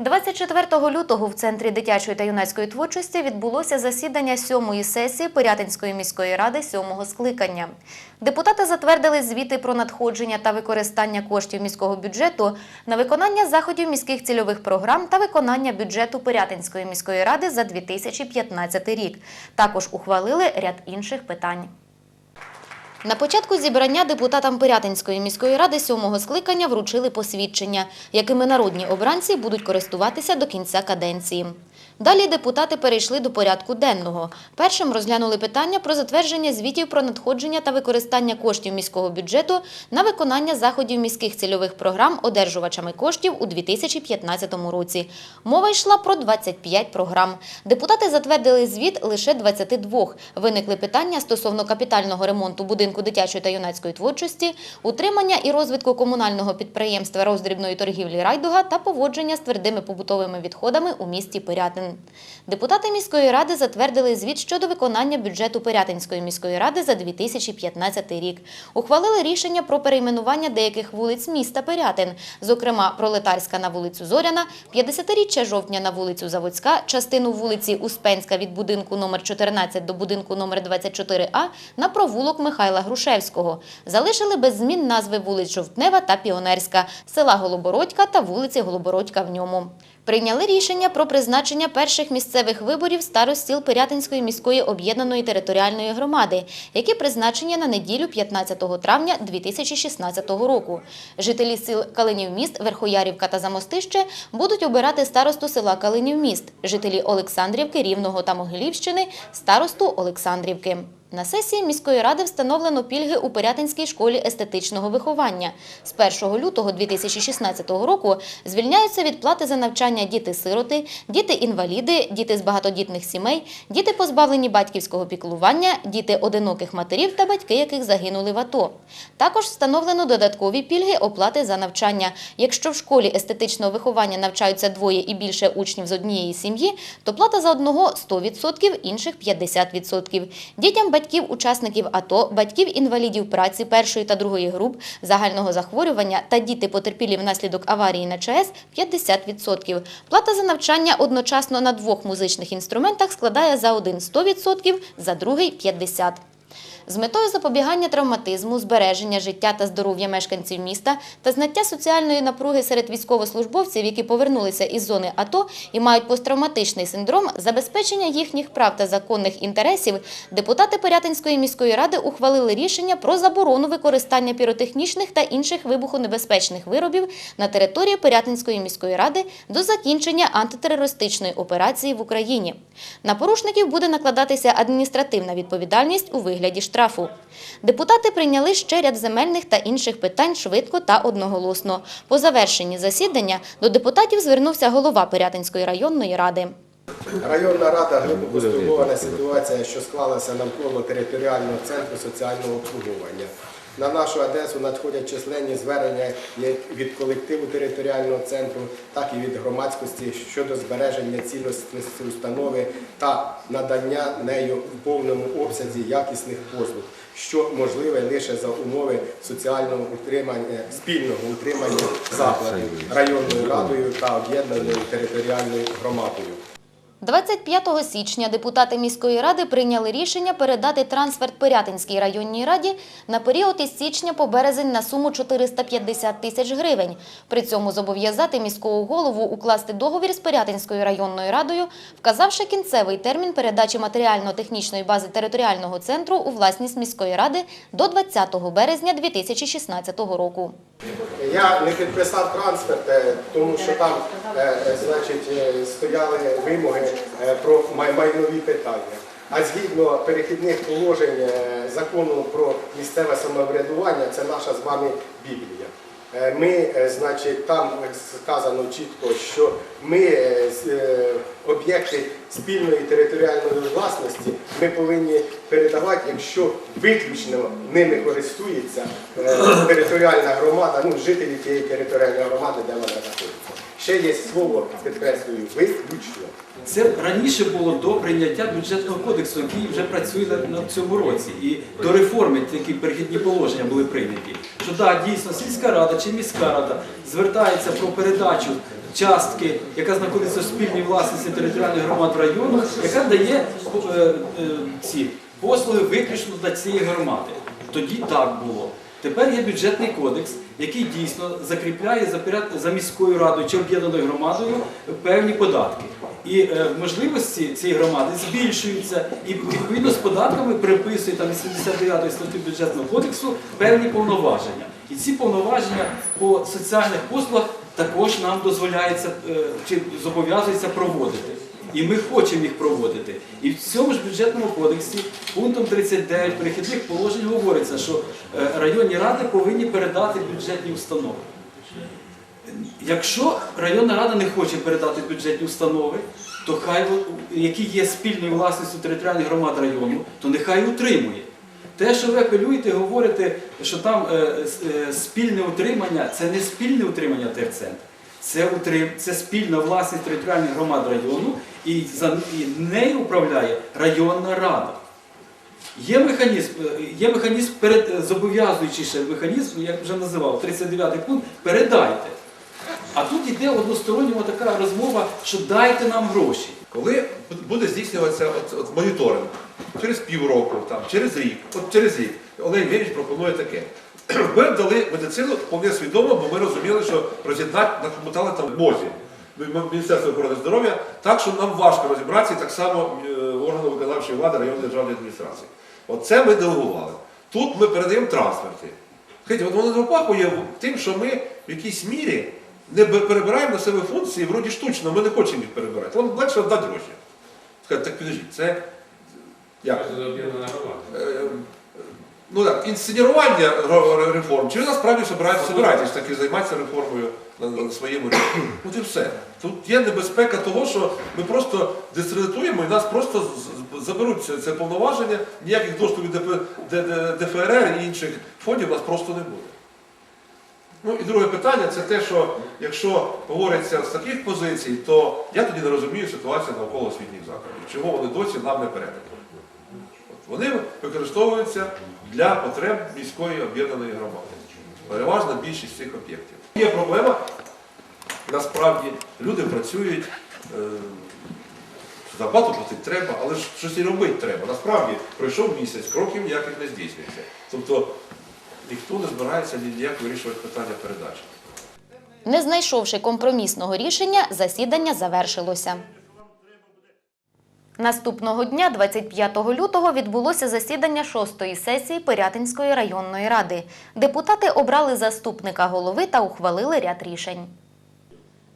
24 лютого в Центрі дитячої та юнацької творчості відбулося засідання сьомої сесії Пирятинської міської ради сьомого скликання. Депутати затвердили звіти про надходження та використання коштів міського бюджету на виконання заходів міських цільових програм та виконання бюджету Пирятинської міської ради за 2015 рік. Також ухвалили ряд інших питань. На початку зібрання депутатам Пирятинської міської ради сьомого скликання вручили посвідчення, якими народні обранці будуть користуватися до кінця каденції. Далі депутати перейшли до порядку денного. Першим розглянули питання про затвердження звітів про надходження та використання коштів міського бюджету на виконання заходів міських цільових програм одержувачами коштів у 2015 році. Мова йшла про 25 програм. Депутати затвердили звіт лише 22. Виникли питання стосовно капітального ремонту будинку дитячої та юнацької творчості, утримання і розвитку комунального підприємства роздрібної торгівлі «Райдуга» та поводження з твердими побутовими відходами у місті Пирятин. Депутати міської ради затвердили звіт щодо виконання бюджету Пирятинської міської ради за 2015 рік. Ухвалили рішення про перейменування деяких вулиць міста Пирятин, зокрема Пролетарська на вулицю Зоряна, 50-річчя жовтня на вулицю Заводська, частину вулиці Успенська від будинку номер 14 до будинку номер 24А на провулок Михайла Грушевського. Залишили без змін назви вулиць Жовтнева та Піонерська, села Голобородька та вулиці Голобородька в ньому. Прийняли рішення про призначення перших місцевих виборів старостіл Пирятинської міської об'єднаної територіальної громади, які призначені на неділю 15 травня 2016 року. Жителі сіл Калинівміст, Верхоярівка та Замостище будуть обирати старосту села Калинівміст, жителі Олександрівки, Рівного та Могилівщини – старосту Олександрівки. На сесії міської ради встановлено пільги у Пирятинській школі естетичного виховання. З 1 лютого 2016 року звільняються від плати за навчання діти-сироти, діти-інваліди, діти з багатодітних сімей, діти позбавлені батьківського піклування, діти одиноких матерів та батьки, яких загинули в АТО. Також встановлено додаткові пільги оплати за навчання. Якщо в школі естетичного виховання навчаються двоє і більше учнів з однієї сім'ї, то плата за одного 100%, інших 50%. Дітям батьків учасників АТО, батьків інвалідів праці першої та другої груп, загального захворювання та діти потерпілі внаслідок аварії на ЧАЕС 50%. Плата за навчання одночасно на двох музичних інструментах складає за один 100%, за другий 50%. З метою запобігання травматизму, збереження життя та здоров'я мешканців міста та знаття соціальної напруги серед військовослужбовців, які повернулися із зони АТО і мають посттравматичний синдром, забезпечення їхніх прав та законних інтересів, депутати Порятинської міської ради ухвалили рішення про заборону використання піротехнічних та інших вибухонебезпечних виробів на території Порятинської міської ради до закінчення антитерористичної операції в Україні. На порушників буде накладатися адміністративна відповідальність у вигляді штрафу. Депутати прийняли ще ряд земельних та інших питань швидко та одноголосно. По завершенні засідання до депутатів звернувся голова Пирятинської районної ради. Районна рада глибоко стурбована ситуація, що склалася навколо територіального центру соціального обслуговування. На нашу адресу надходять численні звернення як від колективу територіального центру, так і від громадськості щодо збереження цілісності установи та надання нею в повному обсязі якісних послуг, що можливе лише за умови соціального утримання, спільного утримання закладів районною радою та об'єднаною територіальною громадою. 25 січня депутати міської ради прийняли рішення передати трансферт Пирятинській районній раді на період із січня по березень на суму 450 тисяч гривень. При цьому зобов'язати міського голову укласти договір з Пирятинською районною радою, вказавши кінцевий термін передачі матеріально-технічної бази територіального центру у власність міської ради до 20 березня 2016 року. Я не підписав трансферт, е, тому що там е, е, значить, стояли вимоги про майнові питання. А згідно перехідних положень закону про місцеве самоврядування, це наша з вами Біблія. Е, Ми, е, значить, там сказано чітко, що ми е, об'єкти спільної територіальної власності ми повинні передавати, якщо виключно ними користується територіальна громада, ну жителі тієї територіальної громади, де вона знаходиться. Ще є слово, підкреслюю, виключно. Це раніше було до прийняття бюджетного кодексу, який вже працює на, цьому році. І до реформи такі перехідні положення були прийняті. Що так, дійсно, сільська рада чи міська рада звертається про передачу частки, яка знаходиться в спільній власності територіальних громад району, яка дає е, е, ці послуги виключно для цієї громади. Тоді так було. Тепер є бюджетний кодекс, який дійсно закріпляє за, міською радою чи об'єднаною громадою певні податки. І е, можливості цієї громади збільшуються, і відповідно з податками приписує там 89 статті бюджетного кодексу певні повноваження. І ці повноваження по соціальних послугах також нам дозволяється е, чи зобов'язується проводити. І ми хочемо їх проводити. І в цьому ж бюджетному кодексі пунктом 39 перехідних положень говориться, що е, районні ради повинні передати бюджетні установи. Якщо районна рада не хоче передати бюджетні установи, то хай які є спільною власністю територіальних громад району, то нехай утримує. Те, що ви апелюєте, говорите, що там е, е, спільне утримання, це не спільне утримання терцентру. Це, утрим, це спільна власність територіальних громад району, і, за, і нею управляє районна рада. Є механізм, є механізм перед, зобов'язуючий ще механізм, як вже називав, 39 пункт, передайте. А тут йде одностороння така розмова, що дайте нам гроші. Коли буде здійснюватися от, от моніторинг через півроку, там, через рік, от через рік, Олег Віріч пропонує таке. Ми дали медицину вполне свідомо, бо ми розуміли, що роз'єднати накомутали там мозі. Міністерство охорони здоров'я, так що нам важко розібратися, і так само е, органи виконавчої влади районної державної адміністрації. Оце ми делегували. Тут ми передаємо трансферти. Скажіть, от воно запахує тим, що ми в якійсь мірі не перебираємо на себе функції, вроді штучно, ми не хочемо їх перебирати. Вам легше віддати гроші. Так підождіть, це як? Е, е, Ну так, інсценірування реформ, чи ви насправді собираєтесь, таки займатися реформою на, на своєму рівні? От і все. Тут є небезпека того, що ми просто дискредитуємо і нас просто заберуть це, це повноваження, ніяких доступів ДФРР і інших фондів у нас просто не буде. Ну і друге питання це те, що якщо говориться з таких позицій, то я тоді не розумію ситуацію навколо освітніх закладів. Чому вони досі нам не передані? Вони використовуються для потреб міської об'єднаної громади. Переважна більшість цих об'єктів. Є проблема, насправді люди працюють, е, зарплату платити треба, але ж щось і робити треба. Насправді пройшов місяць, кроків ніяких не здійснюється. Тобто ніхто не збирається ніяк вирішувати питання передачі. Не знайшовши компромісного рішення, засідання завершилося. Наступного дня, 25 лютого, відбулося засідання шостої сесії Пирятинської районної ради. Депутати обрали заступника голови та ухвалили ряд рішень.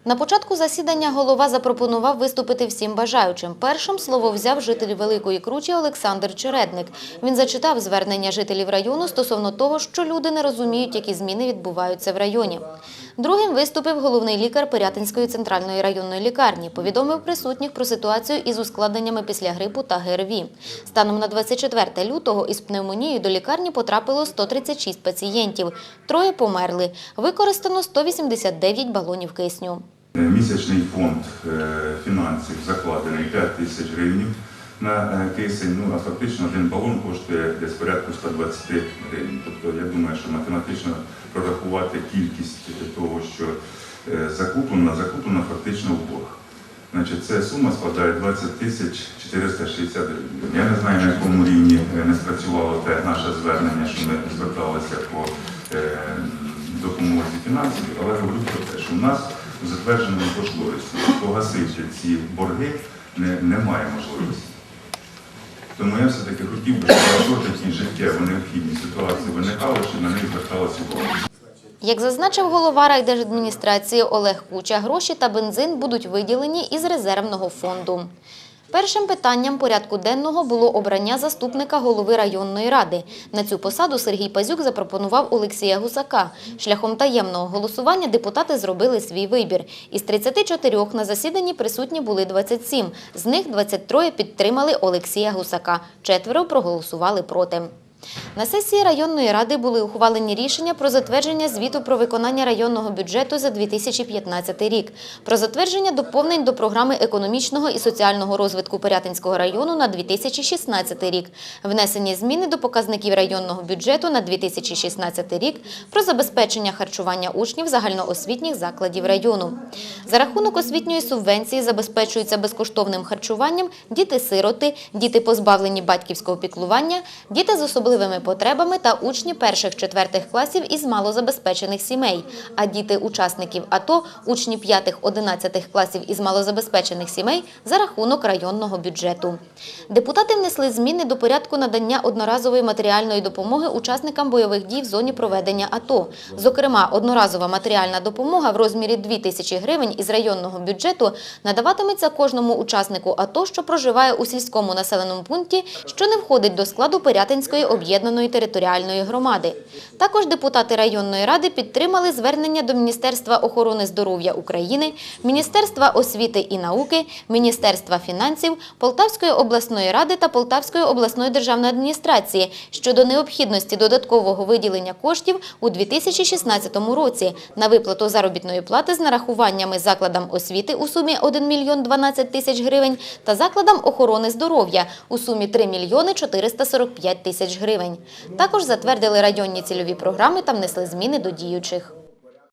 На початку засідання голова запропонував виступити всім бажаючим. Першим слово взяв житель Великої Кручі Олександр Чередник. Він зачитав звернення жителів району стосовно того, що люди не розуміють, які зміни відбуваються в районі. Другим виступив головний лікар Пирятинської центральної районної лікарні. Повідомив присутніх про ситуацію із ускладненнями після грипу та ГРВІ. Станом на 24 лютого із пневмонією до лікарні потрапило 136 пацієнтів. Троє померли. Використано 189 балонів кисню. Місячний фонд е, фінансів закладений 5 тисяч гривень на е, кисень, ну а фактично один балон коштує десь порядку 120 гривень. Тобто я думаю, що математично прорахувати кількість того, що е, закуплено, закуплено фактично в борг. Значить, ця сума складає 20 тисяч 460 гривень. Я не знаю, на якому рівні е, не спрацювало те наше звернення, що ми зверталися по допомозі фінансів, але говорю про те, що в нас у затвердженому кошторисі погасити ці борги не, немає можливості. Тому я все-таки хотів би, щоб такі життєво необхідні ситуації виникали, щоб на них зверталася увага. Як зазначив голова райдержадміністрації Олег Куча, гроші та бензин будуть виділені із резервного фонду. Першим питанням порядку денного було обрання заступника голови районної ради. На цю посаду Сергій Пазюк запропонував Олексія Гусака. Шляхом таємного голосування депутати зробили свій вибір. Із 34 на засіданні присутні були 27. З них 23 підтримали Олексія Гусака. Четверо проголосували проти. На сесії районної ради були ухвалені рішення про затвердження звіту про виконання районного бюджету за 2015 рік, про затвердження доповнень до програми економічного і соціального розвитку Пирятинського району на 2016 рік, внесені зміни до показників районного бюджету на 2016 рік, про забезпечення харчування учнів загальноосвітніх закладів району. За рахунок освітньої субвенції забезпечуються безкоштовним харчуванням діти-сироти, діти позбавлені батьківського піклування, діти з особливими потребами та учні перших-четвертих класів із малозабезпечених сімей, а діти учасників АТО, учні 5-11 класів із малозабезпечених сімей за рахунок районного бюджету. Депутати внесли зміни до порядку надання одноразової матеріальної допомоги учасникам бойових дій в зоні проведення АТО. Зокрема, одноразова матеріальна допомога в розмірі 2 тисячі гривень із районного бюджету надаватиметься кожному учаснику АТО, що проживає у сільському населеному пункті, що не входить до складу Пирятинської об'єднаної територіальної громади. Також депутати районної ради підтримали звернення до Міністерства охорони здоров'я України, Міністерства освіти і науки, Міністерства фінансів, Полтавської обласної ради та Полтавської обласної державної адміністрації щодо необхідності додаткового виділення коштів у 2016 році на виплату заробітної плати з нарахуваннями закладам освіти у сумі 1 мільйон 12 тисяч гривень та закладам охорони здоров'я у сумі 3 мільйони 445 тисяч гривень. Також затвердили районні цільові програми та внесли зміни до діючих.